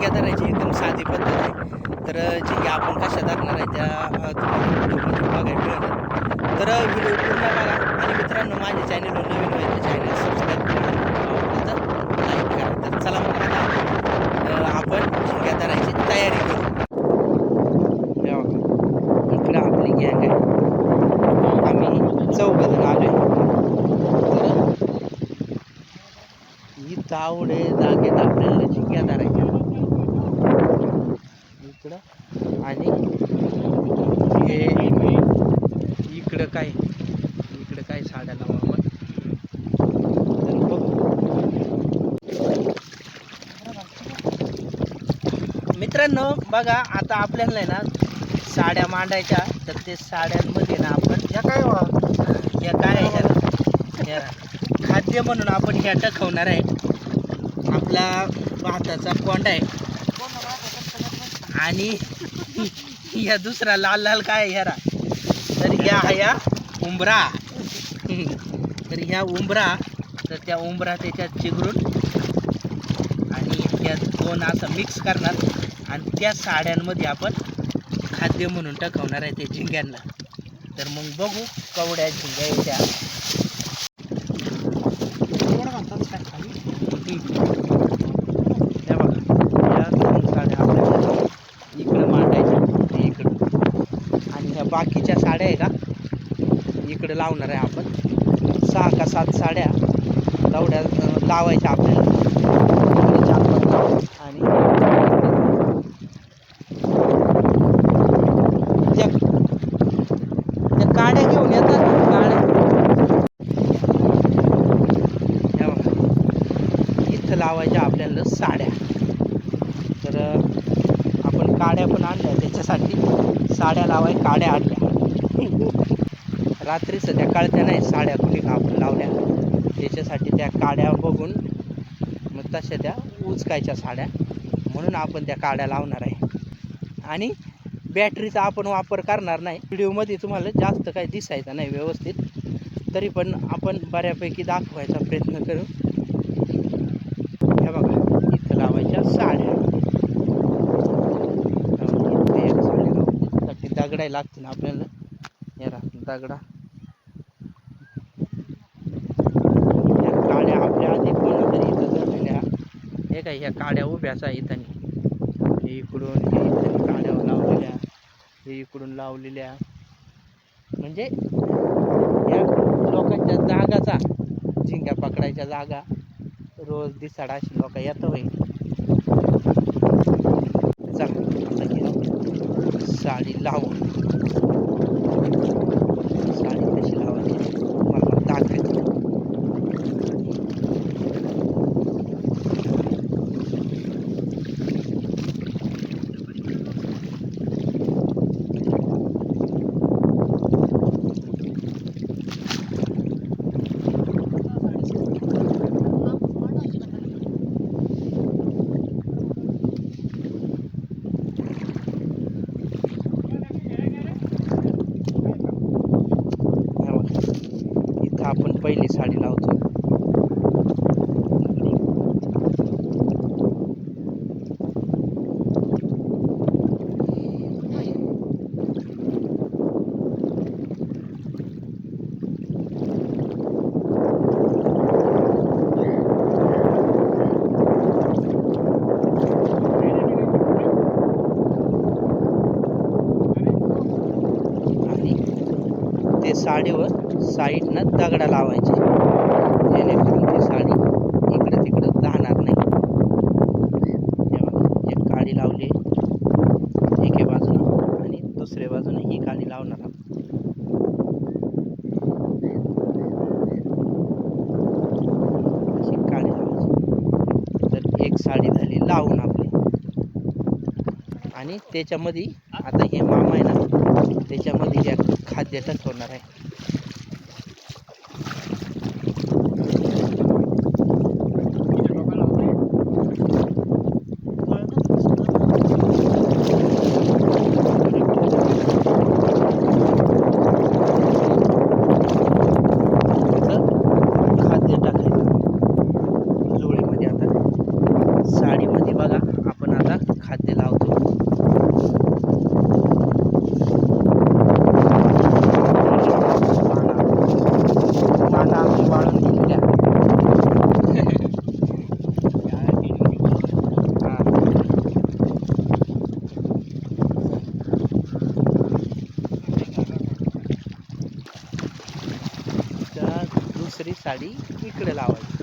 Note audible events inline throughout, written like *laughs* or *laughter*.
झिंग्या धरायची एकदम साधी पद्धत आहे तर झिंग्या आपण कशा धरणार आहे त्या अ, तुम्हाला व्हिडिओमध्ये बघायला मिळणार तर व्हिडिओ पूर्ण बघा आणि मित्रांनो माझ्या चॅनलवर नवीन आहे तर चॅनल सबस्क्राईब करा लाईक करा तर चला मग आता अ, आपण झिंग्या धरायची तयारी करू हे बघा, इकडं आपली गँग आहे आम्ही चौघजण आलोय तर इथं आवडे जागेत आपल्याला झिंग्या धरायच्या इकडं आणि हे इकडं काय इकडं काय साड्या लावा तर बघू मित्रांनो बघा आता आपल्याला आहे ना साड्या मांडायच्या. तर ते साड्यांमध्ये ना आपण या काय हो? या काय आहे ह्या खाद्य म्हणून आपण ह्या टकवणार आहे. आपला भाताचा कोंडा आहे. आणि या दुसरा लाल लाल काय आहे ह्यारा तर ह्या ह्या उंबरा. तर ह्या उंबरा तर त्या उंबरा त्याच्यात चिगरून आणि त्या दोन असं मिक्स करणार. आणि त्या साड्यांमध्ये आपण खाद्य म्हणून टाकवणार आहे त्या झिंग्यांना. तर मग बघू कवड्या झिंग्या येत्या. त्या बघा या दोन साड्या आपल्याला इकडं मांडायच्या ते इकडं. आणि ह्या बाकीच्या साड्या आहे का इकडं लावणार आहे आपण. सहा का सात साड्या लावड्या लावायच्या आपल्याला इकडे चार पाच लावा. आणि त्या त्या काड्या घेऊन येतात काड्या ह्या बघा इथं लावायच्या आपल्याला साड्या तर अं, आपण काड्या पण आणल्या. त्याच्यासाठी साड्या लावाय काड्या आणल्या. रात्री सध्या कळत्या नाही साड्या कुणी आपण लावल्या. त्याच्यासाठी त्या काड्या बघून मग तशा त्या उचकायच्या साड्या. म्हणून आपण त्या काड्या लावणार आहे. आणि बॅटरीचा आपण वापर करणार नाही. व्हिडिओमध्ये तुम्हाला जास्त काही दिसायचं नाही व्यवस्थित. तरी पण आपण बऱ्यापैकी दाखवायचा प्रयत्न करू हे बघा इथं लावायच्या साड्या हा, इथे एक साडी लावली. दगडाही लागतील आपल्याला. हे दगडा. या काड्या आपल्या आधी कोणतरी इथं हे काय ह्या काड्या उभ्याच आहे इथं. हे इकडून हे इथं काड्या लावलेल्या. हे इकडून लावलेल्या. म्हणजे या लोकांच्या जागाचा झिंग्या पकडायच्या जागा रोज दिसाड अशी लोक येतं होईल चला आता ही साडी लावून साडी कशी लावायची मला दाखवेल हे बघा. इथं आपण पहिली साडी लावतो आणि ते साडीवर साईडनं दगडा लावायचे. जेणेकरून ती साडी इकडं तिकडं राहणार नाही. एक काडी लावली. एके बाजूनं आणि दुसऱ्या बाजूने ही काडी लावणार अशी काडी लावायची. तर एक साडी झाली लावून आपली. आणि त्याच्यामध्ये आता हे मामा आहे ना त्याच्यामध्ये या खाद्य होणार आहे तिथं खाद्य टाकायचं जोळीमध्ये आता साडीमध्ये बघा आपण आता दुसरी साडी इकडे लावायची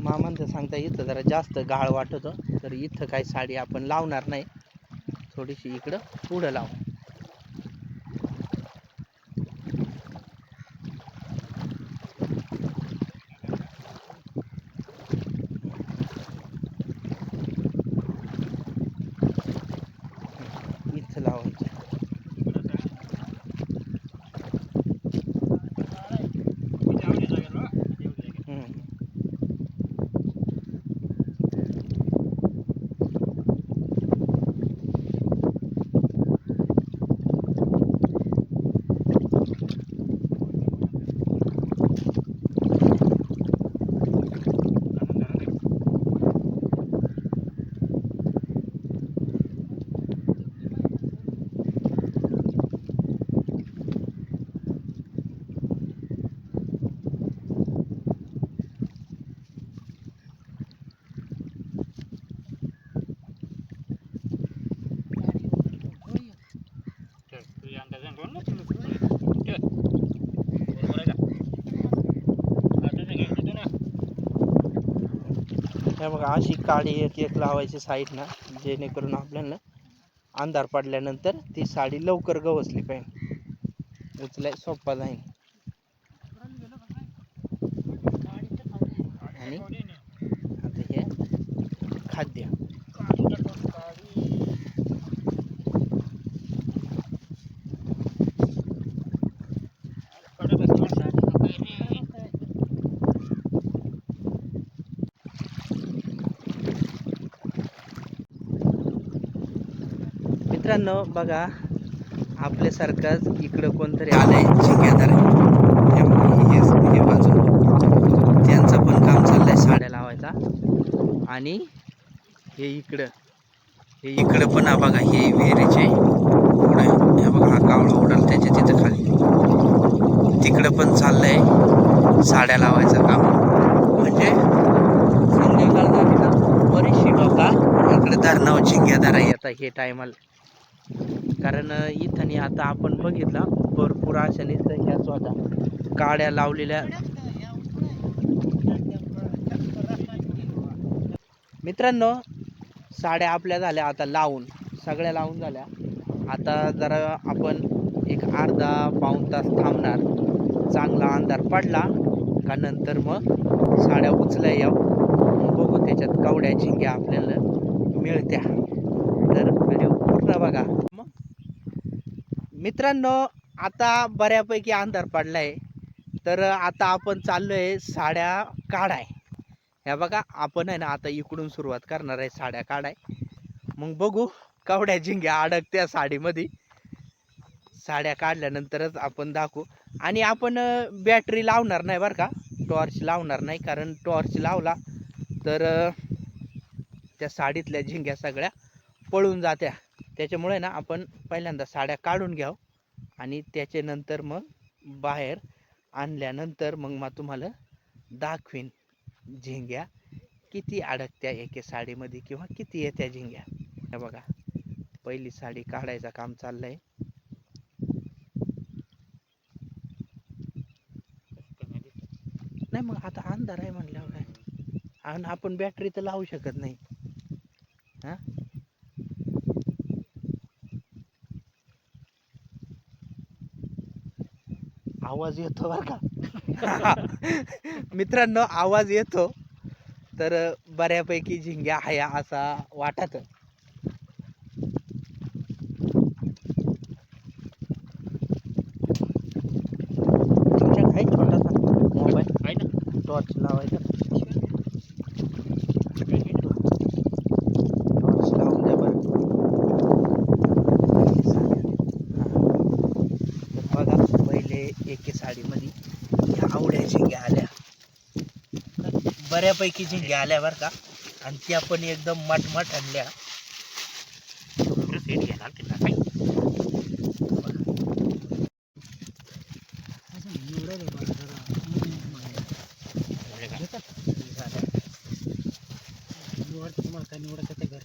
मामांचं सांगता इथं जरा जास्त गाळ वाटतं तर इथं काही साडी आपण लावणार नाही. थोडीशी इकडं पुढं लावू इथं लावायचं हम्म. मग बघा अशी काडी एक एक लावायची साईडनं जेणेकरून आपल्याला अंधार पडल्यानंतर ती साडी लवकर गवसली पाहिजे. उचलाय सोपा जाईल. आणि आता हे खाद्य. मित्रांनो बघा आपल्यासारखंच इकडं कोणतरी आलंय ठेकेदार हे बाजू त्यांचं पण काम चाललंय साड्या लावायचा. आणि हे इकडं हे इकडं पण हा बघा हे विहिरीचे पुढे हे बघा हा कावळा उडाल त्याच्या तिथं खाली. तिकडं पण चाललंय साड्या लावायचं काम. म्हणजे संध्याकाळ झाली ना बरीचशी लोक इकडे धरणावर झिंग्या धरा येतात हे टायमाला कारण इथं आता आपण बघितलं भरपूर अशा नुसतं ह्या स्वतः काड्या लावलेल्या. मित्रांनो साड्या आपल्या झाल्या आता लावून सगळ्या लावून झाल्या. आता जरा आपण एक अर्धा पाऊण तास थांबणार. चांगला अंधार पडला का नंतर मग साड्या उचल्या याव बघू त्याच्यात कवड्या झिंग्या आपल्याला मिळत्या. तर व्हिडिओ पूर्ण बघा. मित्रांनो आता बऱ्यापैकी अंधार पडला आहे तर आता आपण चाललो आहे साड्या काढाय. ह्या बघा आपण आहे ना आता इकडून सुरुवात करणार आहे साड्या काढाय. मग बघू कवड्या झिंग्या अडकत्या साडीमध्ये. साड्या काढल्यानंतरच आपण दाखवू. आणि आपण बॅटरी लावणार नाही बरं का. टॉर्च लावणार नाही कारण टॉर्च लावला तर त्या साडीतल्या झिंग्या सगळ्या पळून जात्या. त्याच्यामुळे ना आपण पहिल्यांदा साड्या काढून घ्याव आणि त्याच्यानंतर मग बाहेर आणल्यानंतर मग मग तुम्हाला दाखवीन झिंग्या. किती अडकत्या एके साडीमध्ये किंवा किती येत्या झिंग्या. बघा पहिली साडी काढायचं काम चाललंय. नाही मग आता अंधार आहे म्हणल्यावर काय? आणि आपण बॅटरी तर लावू शकत नाही. हा? आवाज येतो बरं का? *laughs* मित्रांनो आवाज येतो. तर बऱ्यापैकी झिंग्या हया असा वाटत तुमच्याकडे आहे छोटासा मोबाईल आहे ना टॉर्च लावायचा टॉर्च लावून द्या बरं हा. तर झिंग्या आल्या बऱ्यापैकी झिंग्या आल्या बरं का. आणि त्या पण एकदम मटमट आणल्या सीट घेणार तिला काही निवडायला मला निवडायचं तिथे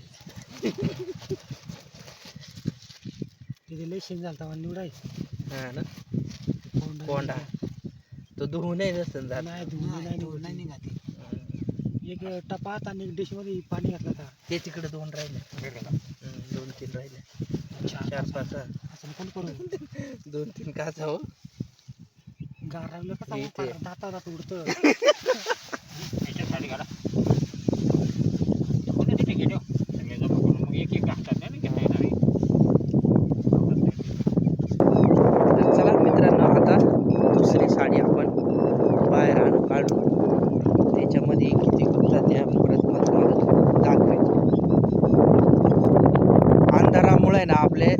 हा ना? कोंडा. कोंडा तो धुवू नाही जात नाही धुवून नाही निघत. एक टपात आणि एक डिशमध्ये पाणी घातलं का ते तिकडे दोन राहिले. हम्म, दोन तीन राहिले. चार पाच हा. असं कोण करू? दोन तीन काच हो? गार राहिलं हे कसं ते. दाता दात उडतं *laughs* तर चला मित्रांनो आता दुसरी साडी आपण बाहेर आणू काढू त्याच्यामध्ये किती गुप्ता त्या परत मग तुम्हाला दाखवेल अंधारामुळे ना आपले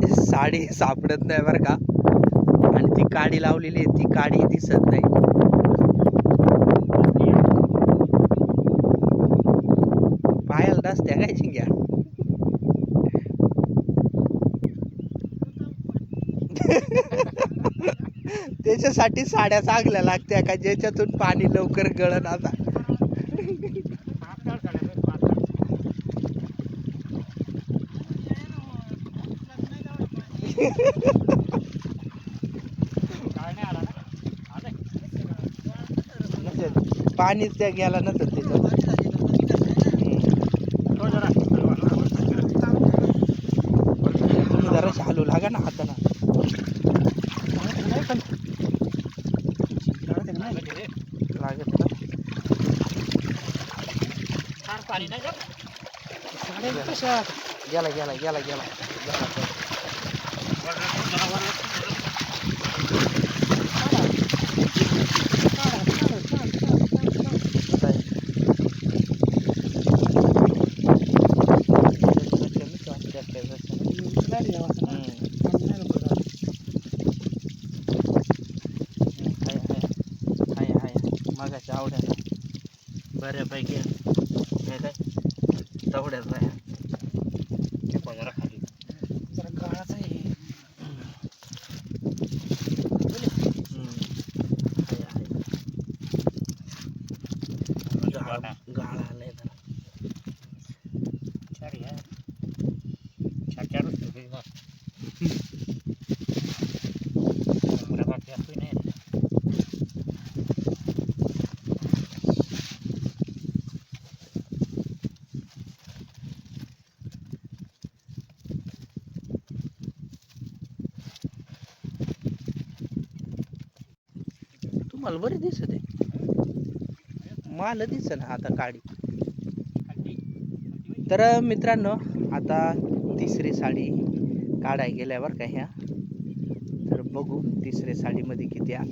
काडी सापडत नाही बरं का. आणि ती काडी लावलेली आहे ती काडी दिसत नाही. पायाला नसत्या काय चिंग्या *laughs* त्याच्यासाठी साड्या चांगल्या लागत्या का ज्याच्यातून पाणी लवकर गळण आता? पाणीच त्या गेला नसेल त्याच्यात जरा हालू लागा ना हाताना. लागत ना. गेला गेला गेला गेला. बऱ्यापैकी हे काय? वाटते आहे ते हम्म, खाली. हाय. हाय, आहे. मगाच्या आवड्या बऱ्यापैकी हे काय तेवढ्याच बाया हम्म. हाय, हाय. गाळ गाळ आलाय जरा तुम्हाला बरी दिसत आहे. माल दिस ना आता काडी. तर मित्रांनो आता तिसरी साडी काढाय गेल्यावर का ह्या. तर बघू तिसऱ्या साडीमध्ये किती आ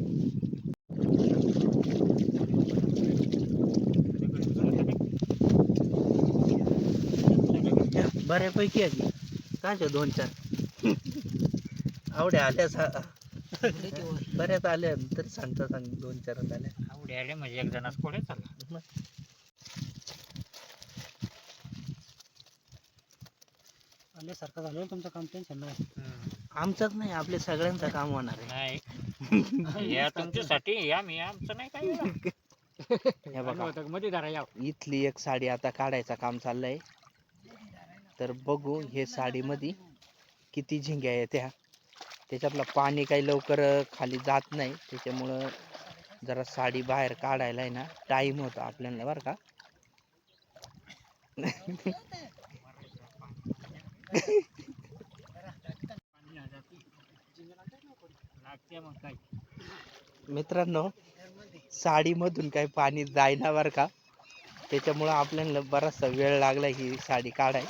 बऱ्यापैकी आहे काच्या दोन चार. आवड्या आल्या सा बऱ्याच आल्या तरी सांगता सांग दोन चारच आल्या म्हणजे एक जणाच कोडे चालला. आल्यासारखं झालं तुमचं काम टेन्शन नाही. आमचंच नाही आपल्या सगळ्यांचं काम होणार आहे. नाही. या तुमच्यासाठी या मी आमचं नाही काय हे बघा मध्ये धरा या. इथली एक साडी आता काढायचं काम चाललंय. तर बघू हे साडीमध्ये किती झिंग्या येत्या. त्याच्यातलं पाणी काही लवकर खाली जात नाही. त्याच्यामुळं जरा साडी बाहेर काढायला आहे ना टाईम होता आपल्याला बरं का. मित्रांनो साडीमधून काही पाणी जायना बरं का. त्याच्यामुळं आपल्याला बराचसा वेळ लागला ही साडी काढाय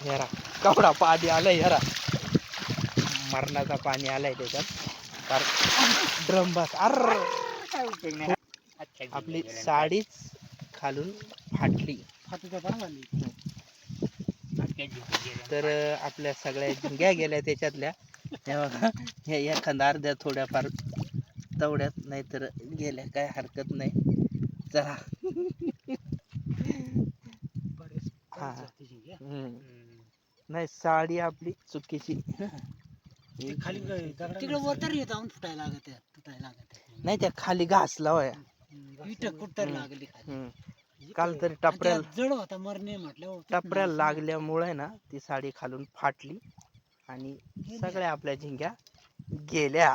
हेरा कपडा पाणी आलं हेरा मरणाचा पाणी आलाय त्याच्यात. ड्रम बस. अर नाही आपली साडीच खालून फाटली. तर आपल्या सगळ्या झिंग्या गेल्या त्याच्यातल्या. हे बघा हे एखादा अर्ध्या थोड्याफार तेवढ्यात नाहीतर गेल्या काय हरकत नाही. चला. हा. नाही साडी आपली चुकीची. ते खाली तिकडे वर तरी जाऊन फुटायला लागत आहे, लागत आहे. नाही त्या खाली घास लावाय इट कुठतरी लागली खाली. काल तरी आणि टपऱ्याला जड होता मरणे म्हटल्यावर टपऱ्याला लागल्यामुळे ना ती साडी खालून फाटली आणि सगळ्या आपल्या झिंग्या गेल्या.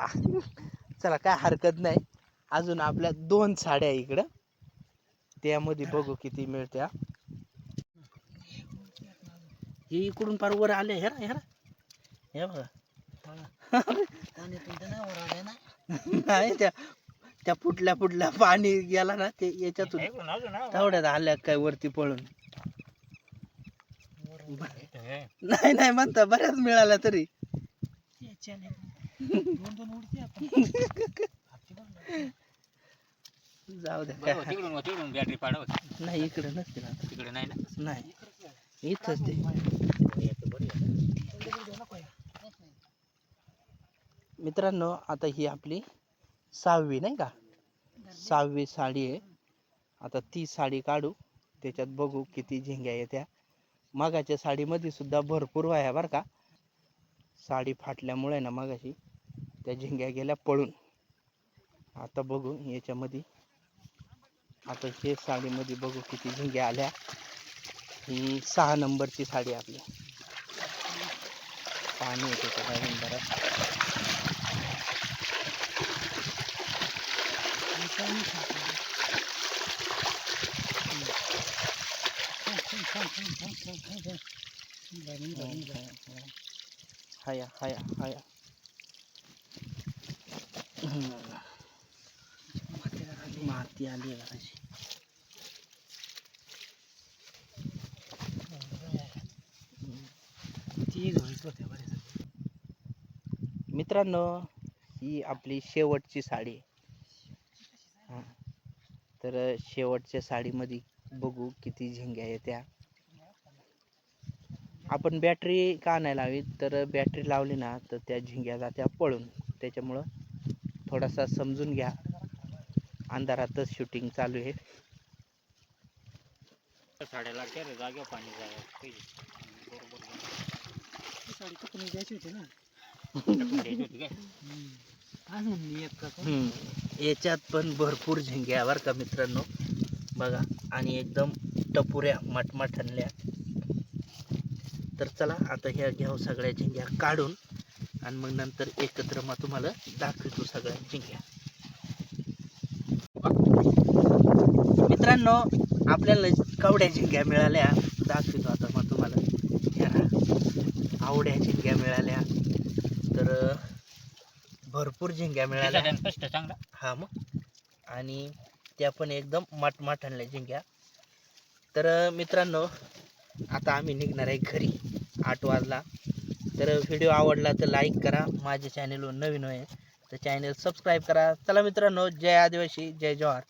चला काय हरकत नाही. अजून आपल्या दोन साड्या आहे इकडं. त्यामध्ये बघू किती मिळत्या. हे इकडून पार वर आले हे हे हे बघा. *laughs* तुमच्या नाही ना त्या त्या फुटल्या फुटल्या पाणी गेला ना ते याच्यातून ऐकून. तेवढ्यात आल्या काय वरती पळून. नाही नाही म्हणता बऱ्याच मिळाल्या तरी याच्याने दोन दोन उडते आपण हाती बघ. जाऊ द्या बरोबर, काय तिकडून तिकडून बॅटरी पाडव नाही इकडे नसते ना. तिकडे नाही ना नाही इथंच ते येतं बरं आहे. मित्रांनो आता ही आपली सहावी नाही का? सहावी साडी आहे. आता ती साडी काढू. त्याच्यात बघू किती झिंग्या येत्या. मगाच्या साडीमध्ये सुद्धा भरपूर वाया बरं का? साडी फाटल्यामुळे ना मगाशी त्या झिंग्या गेल्या पळून. आता बघू याच्यामध्ये. आता हे साडीमध्ये बघू किती झिंग्या आल्या. ही सहा नंबरची साडी आपली. पाणी येते त्याच्या अजून बरं हाया हाया हाया माती आली आहे जराशी. ती घरीच होते बरे मित्रांनो ही आपली शेवटची साडी आहे तर शेवटच्या साडीमध्ये बघू किती झिंग्या येत्या आपण बॅटरी का नाही लावी तर बॅटरी लावली ना तर त्या झिंग्या जात्या पळून. त्याच्यामुळं थोडासा समजून घ्या. अंधारातच शूटिंग चालू आहे. त्या साड्या लागत्या रे जागेवर पाणी जायला पाहिजे. बरोबर ती साडी कपडे द्यायची होती ना एक याच्यात पण भरपूर झिंग्या बर का मित्रांनो. बघा आणि एकदम टपुऱ्या मटमटनल्या तर चला आता ह्या घ्याव सगळ्या झिंग्या काढून आणि मग नंतर एकत्र मग तुम्हाला दाखवतो सगळ्या झिंग्या. मित्रांनो आपल्याला कवड्या झिंग्या मिळाल्या. दाखवतो आता मग तुम्हाला. ह्या आवड्या झिंग्या मिळाल्या. तर भरपूर झिंग्या मिळाल्या. स्पष्ट चांगला? हा मग. आणि त्या पण एकदम मटमट आणल्या जिंक्या तर अं, मित्रांनो आता आम्ही निघणार आहे घरी आठ वाजला. तर व्हिडिओ आवडला तर लाईक करा. माझ्या चॅनलवर नवीन आहे तर चॅनल सबस्क्राईब करा. चला मित्रांनो जय आदिवासी जय जवाहर.